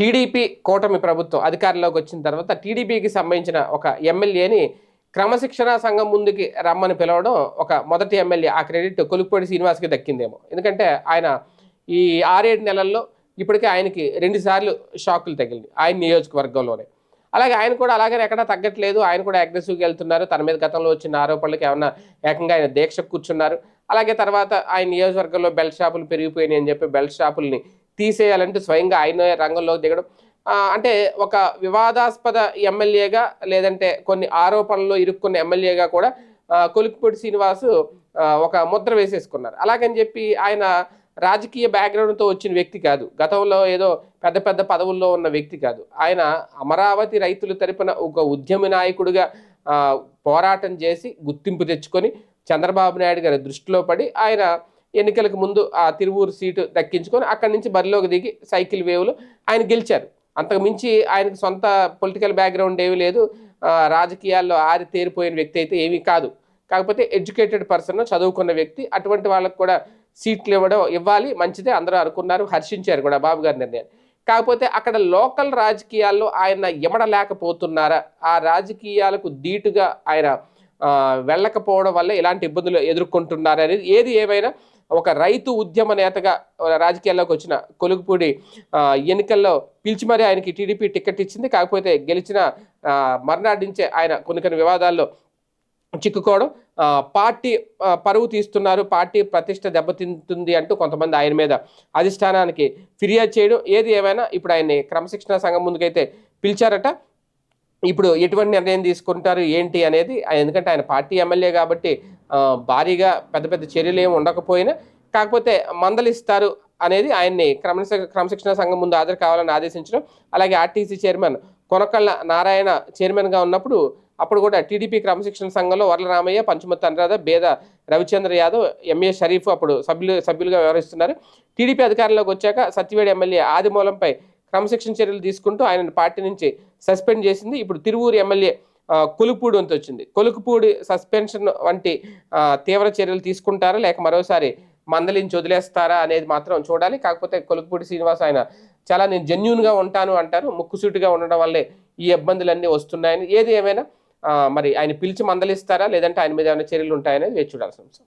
TDP కూటమి ప్రభుత్వం అధికారంలోకి వచ్చిన తర్వాత టీడీపీకి సంబంధించిన ఒక ఎమ్మెల్యేని క్రమశిక్షణ సంఘం ముందుకి రమ్మని పిలవడం ఒక మొదటి ఎమ్మెల్యే. ఆ క్రెడిట్ కొలుపుపూడి శ్రీనివాస్కి దక్కిందేమో. ఎందుకంటే ఆయన ఈ ఆరేడు నెలల్లో ఇప్పటికే ఆయనకి రెండుసార్లు షాకులు తగిలింది. ఆయన నియోజకవర్గంలోనే. అలాగే ఆయన కూడా అలాగే ఎక్కడా తగ్గట్లేదు. ఆయన కూడా అగ్రెసివ్గా వెళ్తున్నారు. తన మీద గతంలో వచ్చిన ఆరోపణలకు ఏమన్నా ఏకంగా ఆయన దీక్ష కూర్చున్నారు. అలాగే తర్వాత ఆయన నియోజకవర్గంలో బెల్ట్ షాపులు పెరిగిపోయినాయి అని చెప్పి బెల్ట్ షాపుల్ని తీసేయాలంటూ స్వయంగా ఆయన రంగంలోకి దిగడం. అంటే ఒక వివాదాస్పద ఎమ్మెల్యేగా లేదంటే కొన్ని ఆరోపణల్లో ఇరుక్కున్న ఎమ్మెల్యేగా కూడా కొలిక్పూడి శ్రీనివాసు ఒక ముద్ర వేసేసుకున్నారు. అలాగని చెప్పి ఆయన రాజకీయ బ్యాక్గ్రౌండ్తో వచ్చిన వ్యక్తి కాదు. గతంలో ఏదో పెద్ద పెద్ద పదవుల్లో ఉన్న వ్యక్తి కాదు. ఆయన అమరావతి రైతుల తరపున ఒక ఉద్యమ నాయకుడిగా పోరాటం చేసి గుర్తింపు తెచ్చుకొని చంద్రబాబు నాయుడు గారి దృష్టిలో పడి ఆయన ఎన్నికలకు ముందు ఆ తిరువూరు సీటు దక్కించుకొని అక్కడి నుంచి బరిలోకి దిగి సైకిల్ వేవ్లో ఆయన గెలిచారు. అంతకు మించి ఆయనకు సొంత పొలిటికల్ బ్యాక్గ్రౌండ్ ఏమీ లేదు. రాజకీయాల్లో ఆరి తేరిపోయిన వ్యక్తి అయితే ఏమీ కాదు. కాకపోతే ఎడ్యుకేటెడ్ పర్సన్ చదువుకున్న వ్యక్తి అటువంటి వాళ్ళకు కూడా సీట్లు ఇవ్వడం ఇవ్వాలి మంచిదే అందరూ అనుకున్నారు హర్షించారు కూడా బాబు గారి నిర్ణయాన్ని కాకపోతే అక్కడ లోకల్ రాజకీయాల్లో ఆయన ఇమడలేకపోతున్నారా ఆ రాజకీయాలకు ధీటుగా ఆయన వెళ్ళకపోవడం వల్ల ఇలాంటి ఇబ్బందులు ఎదుర్కొంటున్నారనేది ఏది ఏమైనా ఒక రైతు ఉద్యమ నేతగా రాజకీయాల్లోకి వచ్చిన కొలుగుపూడి ఎన్నికల్లో పిలిచి మరీ ఆయనకి టీడీపీ టికెట్ ఇచ్చింది. కాకపోతే గెలిచిన ఆ, మర్నాడు నుంచే ఆయన కొన్ని కొన్ని వివాదాల్లో చిక్కుకోవడం పార్టీ పరువు తీస్తున్నారు. పార్టీ ప్రతిష్ట దెబ్బతింటుంది అంటూ కొంతమంది ఆయన మీద అధిష్టానానికి ఫిర్యాదు చేయడం. ఏది ఏమైనా ఇప్పుడు ఆయన్ని క్రమశిక్షణ సంఘం ముందుకైతే పిలిచారట. ఇప్పుడు ఎటువంటి నిర్ణయం తీసుకుంటారు ఏంటి అనేది ఆయన- ఎందుకంటే ఆయన పార్టీ ఎమ్మెల్యే కాబట్టి భారీగా పెద్ద పెద్ద చర్యలు ఏమి ఉండకపోయినా కాకపోతే మందలిస్తారు అనేది ఆయన్ని క్రమశ క్రమశిక్షణ సంఘం ముందు హాజరు కావాలని ఆదేశించడం అలాగే ఆర్టీసీ చైర్మన్ కొనకళ్ళ నారాయణ చైర్మన్గా ఉన్నప్పుడు అప్పుడు కూడా టీడీపీ క్రమశిక్షణ సంఘంలో వరలరామయ్య పంచమతి అనురాధ బేద రవిచంద్ర యాదవ్ ఎంఏ షరీఫ్ అప్పుడు సభ్యులు సభ్యులుగా వ్యవహరిస్తున్నారు. టీడీపీ అధికారంలోకి వచ్చాక సత్యవేడి ఎమ్మెల్యే ఆదిమూలంపై క్రమశిక్షణ చర్యలు తీసుకుంటూ ఆయన పార్టీ నుంచి సస్పెండ్ చేసింది. ఇప్పుడు తిరువూరు ఎమ్మెల్యే ఆ, కొలుకుపూడి వంతు వచ్చింది. కొలుకుపూడి సస్పెన్షన్ వంటి తీవ్ర చర్యలు తీసుకుంటారా? లేక మరోసారి మందలించి వదిలేస్తారా అనేది మాత్రం చూడాలి. కాకపోతే కొలుకుపూడి శ్రీనివాస్ ఆయన చాలా నేను జెన్యున్గా ఉంటాను అంటారు. ముక్కుసూటిగా ఉండడం వల్లే ఈ ఇబ్బందులన్నీ వస్తున్నాయని. ఏది ఏమైనా మరి ఆయన పిలిచి మందలిస్తారా? లేదంటే ఆయన మీద ఏమైనా చర్యలు ఉంటాయనేది వేచి చూడాల్సిన అంశం